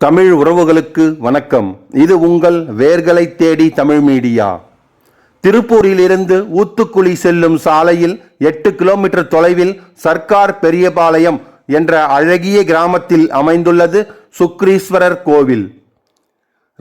தமிழ் உறவுகளுக்கு வணக்கம். இது உங்கள் வேர்களை தேடி தமிழ் மீடியா. திருப்பூரிலிருந்து ஊத்துக்குழி செல்லும் சாலையில் எட்டு கிலோமீட்டர் தொலைவில் சர்க்கார் பெரியபாளையம் என்ற அழகிய கிராமத்தில் அமைந்துள்ளது சுக்ரீஸ்வரர் கோவில்.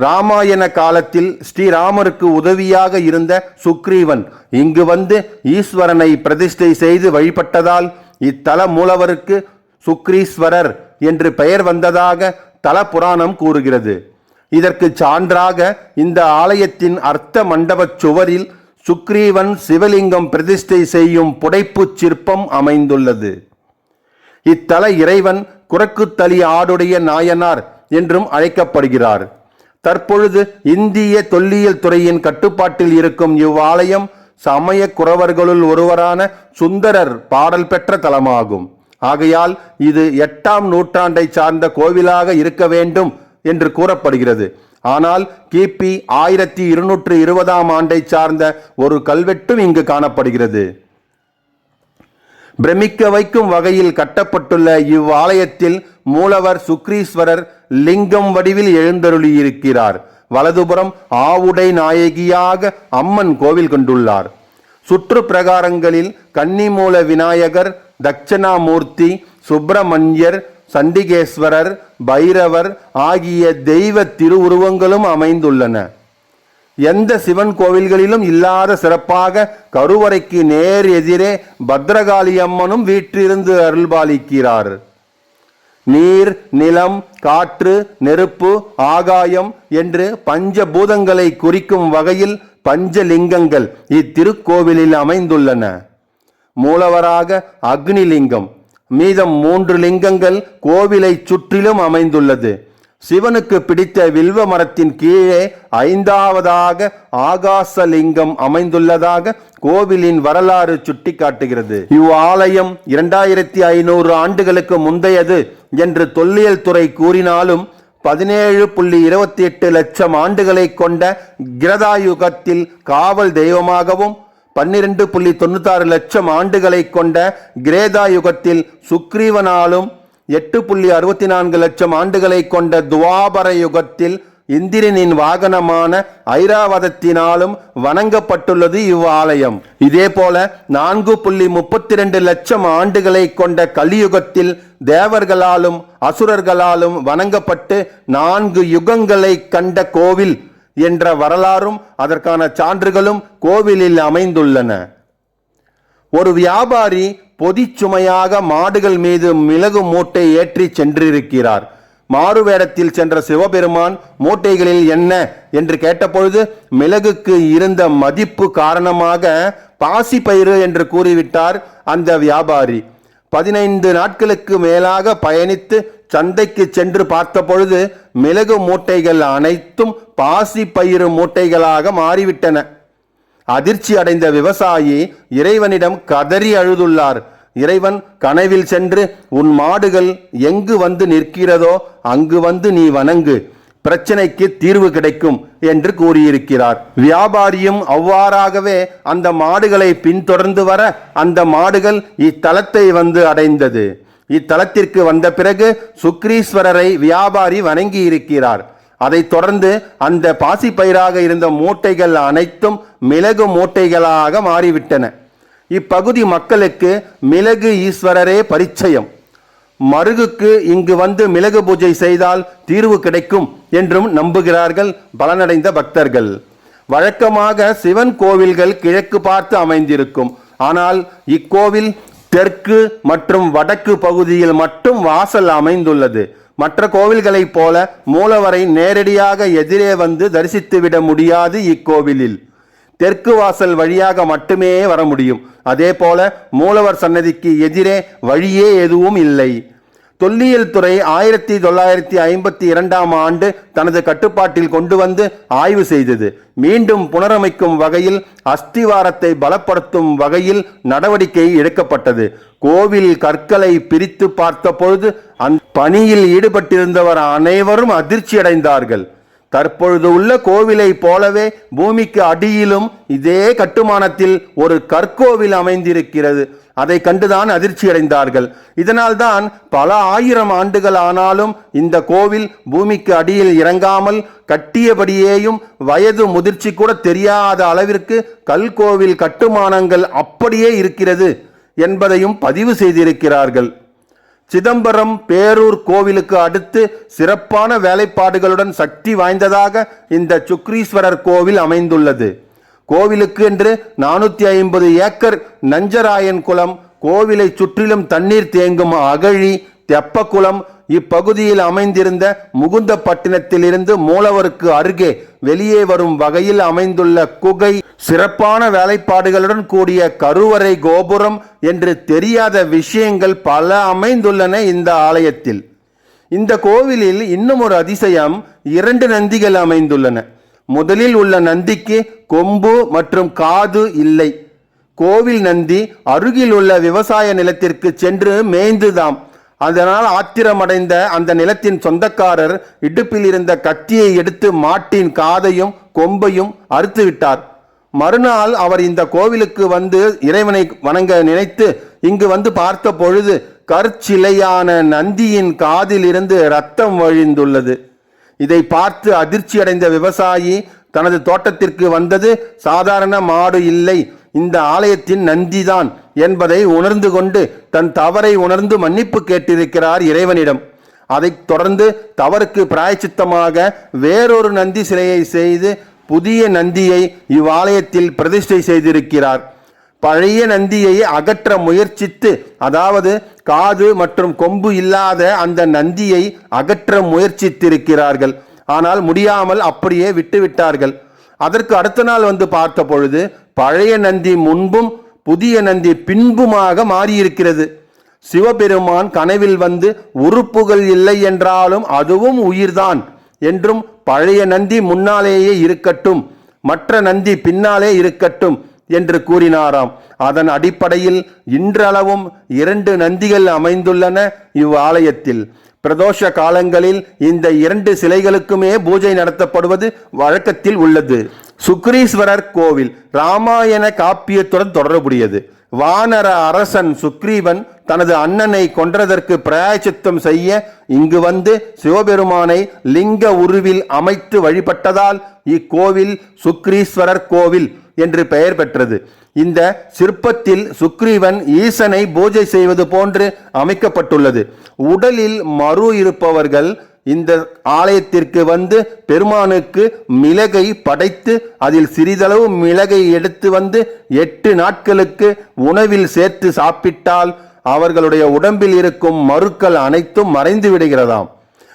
ராமாயண காலத்தில் ஸ்ரீராமருக்கு உதவியாக இருந்த சுக்ரீவன் இங்கு வந்து ஈஸ்வரனை பிரதிஷ்டை செய்து வழிபட்டதால் இத்தல மூலவருக்கு சுக்ரீஸ்வரர் என்று பெயர் வந்ததாக தல புராணம் கூறுகிறது. இதற்கு சான்றாக இந்த ஆலயத்தின் அர்த்த மண்டபச் சுவரில் சுக்ரீவன் சிவலிங்கம் பிரதிஷ்டை செய்யும் புடைப்புச் சிற்பம் அமைந்துள்ளது. இத்தல இறைவன் குரக்குத்தளி ஆடுடைய நாயனார் என்றும் அழைக்கப்படுகிறார். தற்பொழுது இந்திய தொல்லியல் துறையின் கட்டுப்பாட்டில் இருக்கும் இவ்வாலயம் சமய குறவர்களுள் ஒருவரான சுந்தரர் பாடல் பெற்ற தலமாகும். ஆகையால் இது எட்டாம் நூற்றாண்டை சார்ந்த கோவிலாக இருக்க வேண்டும் என்று கூறப்படுகிறது. ஆனால் கிபி ஆயிரத்தி இருநூற்று இருபதாம் ஆண்டை சார்ந்த ஒரு கல்வெட்டும் இங்கு காணப்படுகிறது. பிரமிக்க வைக்கும் வகையில் கட்டப்பட்டுள்ள இவ்வாலயத்தில் மூலவர் சுக்ரீஸ்வரர் லிங்கம் வடிவில் எழுந்தருளியிருக்கிறார். வலதுபுறம் ஆவுடை நாயகியாக அம்மன் கோவில் கொண்டுள்ளார். சுற்று பிரகாரங்களில் கன்னிமூல விநாயகர் தட்சணாமூர்த்தி சுப்பிரமணியர் சண்டிகேஸ்வரர் பைரவர் ஆகிய தெய்வ திருவுருவங்களும் அமைந்துள்ளன. எந்த சிவன் கோவில்களிலும் இல்லாத சிறப்பாக கருவறைக்கு நேர் எதிரே பத்ரகாளி அம்மனும் வீற்றிருந்து அருள்பாலிக்கிறார். நீர் நிலம் காற்று நெருப்பு ஆகாயம் என்று பஞ்சபூதங்களை குறிக்கும் வகையில் பஞ்சலிங்கங்கள் இத்திருக்கோவிலில் அமைந்துள்ளன. மூலவராக அக்னிலிங்கம் மீதம் மூன்று லிங்கங்கள் கோவிலை சுற்றிலும் அமைந்துள்ளது. சிவனுக்கு பிடித்த வில்வ மரத்தின் கீழே ஐந்தாவதாக ஆகாசலிங்கம் அமைந்துள்ளதாக கோவிலின் வரலாறு சுட்டிக்காட்டுகிறது. இவ்வாலயம் இரண்டாயிரத்தி ஐநூறு ஆண்டுகளுக்கு முந்தையது என்று தொல்லியல் துறை கூறினாலும் பதினேழு புள்ளி இருபத்தி எட்டு லட்சம் ஆண்டுகளை கொண்ட கிரதாயுகத்தில் காவல் தெய்வமாகவும் பன்னிரண்டு புள்ளி தொண்ணூத்தாறு லட்சம் ஆண்டுகளை கொண்ட கிரேதா யுகத்தில் சுக்ரீவனாலும் எட்டு புள்ளி அறுபத்தி நான்கு லட்சம் ஆண்டுகளை கொண்ட துவாபர யுகத்தில் இந்திரனின் வாகனமான ஐராவதத்தினாலும் வணங்கப்பட்டுள்ளது இவ்வாலயம். இதே போல நான்கு புள்ளி முப்பத்தி ரெண்டு லட்சம் ஆண்டுகளை கொண்ட கலியுகத்தில் தேவர்களாலும் அசுரர்களாலும் வணங்கப்பட்டு நான்கு யுகங்களை கண்ட கோவில் என்ற வரலாறும் அதற்கான சான்றுகளும் கோவிலில் அமைந்துள்ளன. ஒரு வியாபாரி பொதிச்சுமையாக மாடுகள் மீது மிளகு மூட்டை ஏற்றி சென்றிருக்கிறார். மாறுவேடத்தில் சென்ற சிவபெருமான் மூட்டைகளில் என்ன? என்று கேட்டபொழுது மிளகுக்கு இருந்த மதிப்பு காரணமாக பாசி பயிறு என்று கூறிவிட்டார் அந்த வியாபாரி. பதினைந்து நாட்களுக்கு மேலாக பயணித்து சந்தைக்கு சென்று பார்த்தபொழுது மிளகு மூட்டைகள் அனைத்தும் பாசி பயிறு மூட்டைகளாக மாறிவிட்டன. அதிர்ச்சி அடைந்த விவசாயி இறைவனிடம் கதறி அழுதுள்ளார். இறைவன் கனவில் சென்று உன் மாடுகள் எங்கு வந்து நிற்கிறதோ அங்கு வந்து நீ வணங்கு. பிரச்சனைக்கு தீர்வு கிடைக்கும் என்று கூறியிருக்கிறார். வியாபாரியும் அவ்வாறாகவே அந்த மாடுகளை பின்தொடர்ந்து வர அந்த மாடுகள் இத்தலத்தை வந்து அடைந்தது. இத்தலத்திற்கு வந்த பிறகு சுக்ரீஸ்வரரை வியாபாரி வணங்கி இருக்கிறார் அதைத் தொடர்ந்து அந்த பாசிப்பயிராக இருந்த மூட்டைகள் அனைத்தும் மிளகு மூட்டைகளாக மாறிவிட்டன. இப்பகுதி மக்களுக்கு மிளகு ஈஸ்வரரே பரிச்சயம். மருகுக்கு இங்கு வந்து மிளகு பூஜை செய்தால் தீர்வு கிடைக்கும் என்றும் நம்புகிறார்கள் பலனடைந்த பக்தர்கள். வழக்கமாக சிவன் கோவில்கள் கிழக்கு பார்த்து அமைந்திருக்கும். ஆனால் இக்கோவில் தெற்கு மற்றும் வடக்கு பகுதியில் மட்டும் வாசல் அமைந்துள்ளது. மற்ற கோவில்களைப் போல மூலவரை நேரடியாக எதிரே வந்து தரிசித்துவிட முடியாது இக்கோவிலில். தெற்கு வாசல் வழியாக மட்டுமே வர முடியும். அதே போல மூலவர் சன்னதிக்கு எதிரே வழியே எதுவும் இல்லை. தொல்லியல் துறை ஆயிரத்தி தொள்ளாயிரத்தி ஐம்பத்தி இரண்டாம் ஆண்டு தனது கட்டுப்பாட்டில் கொண்டு வந்து ஆய்வு செய்தது. மீண்டும் புனரமைக்கும் வகையில் அஸ்திவாரத்தை பலப்படுத்தும் வகையில் நடவடிக்கை எடுக்கப்பட்டது. கோவில் கற்களை பிரித்து பார்த்தபொழுது அந் பணியில் ஈடுபட்டிருந்தவர் அனைவரும் அதிர்ச்சியடைந்தார்கள். தற்பொழுது உள்ள கோவிலை போலவே பூமிக்கு அடியிலும் இதே கட்டுமானத்தில் ஒரு கற்கோவில் அமைந்திருக்கிறது. அதை கண்டுதான் அதிர்ச்சியடைந்தார்கள் இதனால்தான் பல ஆயிரம் ஆண்டுகள் ஆனாலும் இந்த கோவில் பூமிக்கு அடியில் இறங்காமல் கட்டியபடியேயும் வயது முதிர்ச்சி கூட தெரியாத அளவிற்கு கல்கோவில் கட்டுமானங்கள் அப்படியே இருக்கிறது என்பதையும் பதிவு செய்திருக்கிறார்கள். சிதம்பரம் பேரூர் கோவிலுக்கு அடுத்து சிறப்பான வேலைப்பாடுகளுடன் சக்தி வாய்ந்ததாக இந்த சுக்ரீஸ்வரர் கோவில் அமைந்துள்ளது. கோவிலுக்கு என்று நானூற்றி ஐம்பது ஏக்கர் நஞ்சராயன் குளம் கோவிலை சுற்றிலும் தண்ணீர் தேங்கும் அகழி தெப்பக்குளம் இப்பகுதியில் அமைந்திருந்த முகுந்தப்பட்டினத்திலிருந்து மூலவருக்கு அருகே வெளியே வரும் வகையில் அமைந்துள்ள குகை சிறப்பான வேலைப்பாடுகளுடன் கூடிய கருவறை கோபுரம் என்று தெரியாத விஷயங்கள் பல அமைந்துள்ளன இந்த ஆலயத்தில். இந்த கோவிலில் இன்னும் ஒரு அதிசயம் இரண்டு நந்திகள் அமைந்துள்ளன. முதலில் உள்ள நந்திக்கு கொம்பு மற்றும் காது இல்லை. கோவில் நந்தி அருகில் உள்ள விவசாய நிலத்திற்கு சென்று மேய்ந்துதாம். அதனால் ஆத்திரமடைந்த அந்த நிலத்தின் சொந்தக்காரர் இடுப்பில் இருந்த கத்தியை எடுத்து மாட்டின் காதையும் கொம்பையும் அறுத்து விட்டார் மறுநாள் அவர் இந்த கோவிலுக்கு வந்து இறைவனை வணங்க நினைத்து இங்கு வந்து பார்த்த பொழுது கற்சிலையான நந்தியின் காதிலிருந்து ரத்தம் வழிந்துள்ளது. இதை பார்த்து அதிர்ச்சி அடைந்த விவசாயி தனது தோட்டத்திற்கு வந்தது சாதாரண மாடு இல்லை இந்த ஆலயத்தின் நந்திதான் என்பதை உணர்ந்து கொண்டு தன் தவறை உணர்ந்து மன்னிப்பு கேட்டிருக்கிறார் இறைவனிடம். அதைத் தொடர்ந்து தவறுக்கு பிராயச்சித்தமாக வேறொரு நந்தி சிலையை செய்து புதிய நந்தியை இவ்வாலயத்தில் பிரதிஷ்டை செய்திருக்கிறார். பழைய நந்தியை அகற்ற முயற்சித்து அதாவது காது மற்றும் கொம்பு இல்லாத அந்த நந்தியை அகற்ற முயற்சித்திருக்கிறார்கள். ஆனால் முடியாமல் அப்படியே விட்டுவிட்டார்கள். அதற்கு அடுத்த நாள் வந்து பார்த்த பொழுது பழைய நந்தி முன்பும் புதிய நந்தி பின்புமாக மாறியிருக்கிறது. சிவபெருமான் கனவில் வந்து உறுப்புகள் இல்லை என்றாலும் அதுவும் உயிர்தான் என்றும் பழைய நந்தி முன்னாலேயே இருக்கட்டும் மற்ற நந்தி பின்னாலே இருக்கட்டும் என்று கூறினாராம். அதன் அடிப்படையில் இன்றளவும் இரண்டு நந்திகள் அமைந்துள்ளன இவ்வாலயத்தில். பிரதோஷ காலங்களில் இந்த இரண்டு சிலைகளுக்குமே பூஜை நடத்தப்படுவது வழக்கத்தில் உள்ளது. சுக்ரீஸ்வரர் கோவில் ராமாயண காப்பியத்துடன் தொடர்புடையது. வானர அரசன் சுக்ரீவன் தனது அண்ணனை கொன்றதற்கு பிராயச்சித்தம் செய்ய இங்கு வந்து சிவபெருமானை லிங்க உருவில் அமைத்து வழிபட்டதால் இக்கோவில் சுக்ரீஸ்வரர் கோவில் என்று பெயர் பெற்றது. இந்த சிற்பத்தில் சுக்ரீவன் ஈசனை பூஜை செய்வது போன்று அமைக்கப்பட்டுள்ளது. உடலில் மறு இருப்பவர்கள் இந்த ஆலயத்திற்கு வந்து பெருமானுக்கு மிளகை படைத்து அதில் சிறிதளவு மிளகை எடுத்து வந்து எட்டு நாட்களுக்கு உணவில் சேர்த்து சாப்பிட்டால் அவர்களுடைய உடம்பில் இருக்கும் மருக்கள் அனைத்தும் மறைந்து விடுகிறதாம்.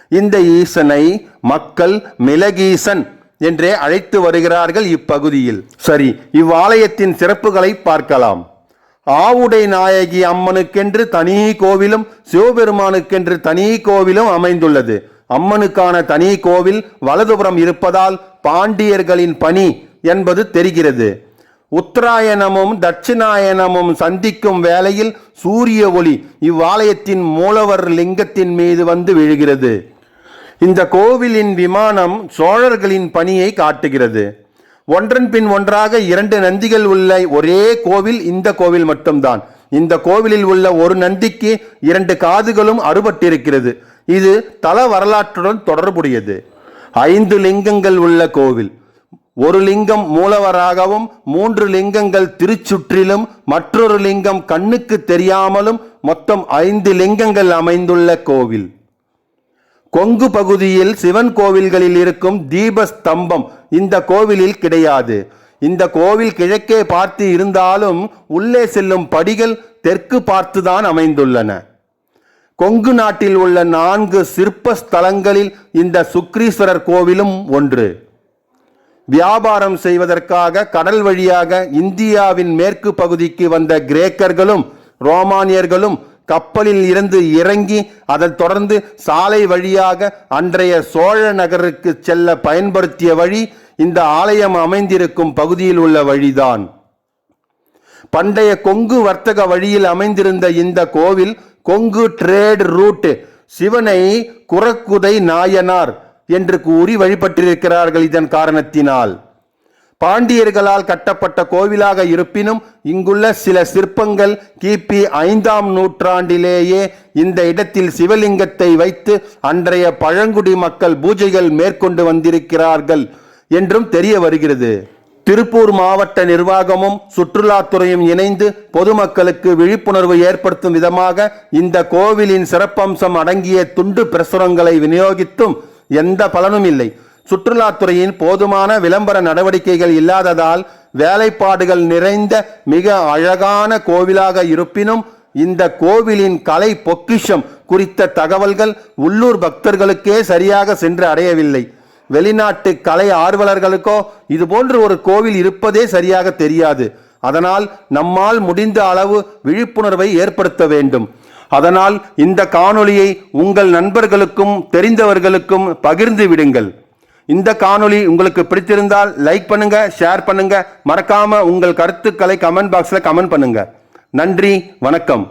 இந்த ஈசனை மக்கள் மிளகீசன் என்றே அழைத்து வருகிறார்கள் இப்பகுதியில். சரி இவ்வாலயத்தின் சிறப்புகளை பார்க்கலாம். ஆவுடை நாயகி அம்மனுக்கென்று தனி கோவிலும் சிவபெருமானுக்கென்று தனி கோவிலும் அமைந்துள்ளது. அம்மனுக்கான தனி கோவில் வலதுபுறம் இருப்பதால் பாண்டியர்களின் பணி என்பது தெரிகிறது. உத்தராயணமும் தட்சிணாயனமும் சந்திக்கும் வேளையில் சூரிய ஒளி இவ்வாலயத்தின் மூலவர் லிங்கத்தின் மீது வந்து விழுகிறது. இந்த கோவிலின் விமானம் சோழர்களின் பணியை காட்டுகிறது. ஒன்றன் பின் ஒன்றாக இரண்டு நந்திகள் உள்ள ஒரே கோவில் இந்த கோவில் மட்டும்தான். இந்த கோவிலில் உள்ள ஒரு நந்திக்கு இரண்டு காதுகளும் அறுபட்டிருக்கிறது. இது தல வரலாற்றுடன் தொடர்புடையது. ஐந்து லிங்கங்கள் உள்ள கோவில். ஒரு லிங்கம் மூலவராகவும் மூன்று லிங்கங்கள் திருச்சுற்றிலும் மற்றொரு லிங்கம் கண்ணுக்கு தெரியாமலும் மொத்தம் ஐந்து லிங்கங்கள் அமைந்துள்ள கோவில். கொங்கு பகுதியில் சிவன் கோவில்களில் இருக்கும் தீபஸ்தம்பம் இந்த கோவிலில் கிடையாது. இந்த கோவில் கிழக்கே பார்த்து இருந்தாலும் உள்ளே செல்லும் படிகள் தெற்கு பார்த்துதான் அமைந்துள்ளன. கொங்கு நாட்டில் உள்ள நான்கு சிற்ப ஸ்தலங்களில் இந்த சுக்ரீஸ்வரர் கோவிலும் ஒன்று. வியாபாரம் செய்வதற்காக கடல் வழியாக இந்தியாவின் மேற்கு பகுதிக்கு வந்த கிரேக்கர்களும் ரோமானியர்களும் கப்பலில் இருந்து இறங்கி அதன் தொடர்ந்து சாலை வழியாக அன்றைய சோழ நகருக்கு செல்ல பயன்படுத்திய வழி இந்த ஆலயம் அமைந்திருக்கும் பகுதியில் உள்ள வழிதான். பண்டைய கொங்கு வர்த்தக வழியில் அமைந்திருந்த இந்த கோவில் கொங்கு ட்ரேட் ரூட் சிவனை குரக்குதை நாயனார் என்று கூறி வழிபட்டிருக்கிறார்கள் இதன் காரணத்தினால். பாண்டியர்களால் கட்டப்பட்ட கோவிலாக இருப்பினும் இங்குள்ள சில சிற்பங்கள் கிபி ஐந்தாம் நூற்றாண்டிலேயே இந்த இடத்தில் சிவலிங்கத்தை வைத்து அன்றைய பழங்குடி மக்கள் பூஜைகள் மேற்கொண்டு வந்திருக்கிறார்கள் என்றும் தெரிய வருகிறது. திருப்பூர் மாவட்ட நிர்வாகமும் சுற்றுலாத்துறையும் இணைந்து பொதுமக்களுக்கு விழிப்புணர்வு ஏற்படுத்தும் விதமாக இந்த கோவிலின் சிறப்பம்சம் அடங்கிய துண்டு பிரசுரங்களை விநியோகித்தும் எந்த பலனும் இல்லை. சுற்றுலாத்துறையின் போதுமான விளம்பர நடவடிக்கைகள் இல்லாததால் வேலைப்பாடுகள் நிறைந்த மிக அழகான கோவிலாக இருப்பினும் இந்த கோவிலின் கலை பொக்கிஷம் குறித்த தகவல்கள் உள்ளூர் பக்தர்களுக்கே சரியாக சென்று அடையவில்லை. வெளிநாட்டு கலை ஆர்வலர்களுக்கோ இது போன்று ஒரு கோவில் இருப்பதே சரியாக தெரியாது. அதனால் நம்மால் முடிந்த அளவு விழிப்புணர்வை ஏற்படுத்த வேண்டும். அதனால் இந்த காணொளியை உங்கள் நண்பர்களுக்கும் தெரிந்தவர்களுக்கும் பகிர்ந்து விடுங்கள். இந்த காணொளி உங்களுக்கு பிடித்திருந்தால் லைக் பண்ணுங்க ஷேர் பண்ணுங்க. மறக்காம உங்கள் கருத்துக்களை கமெண்ட் பாக்ஸில் கமெண்ட் பண்ணுங்க. நன்றி வணக்கம்.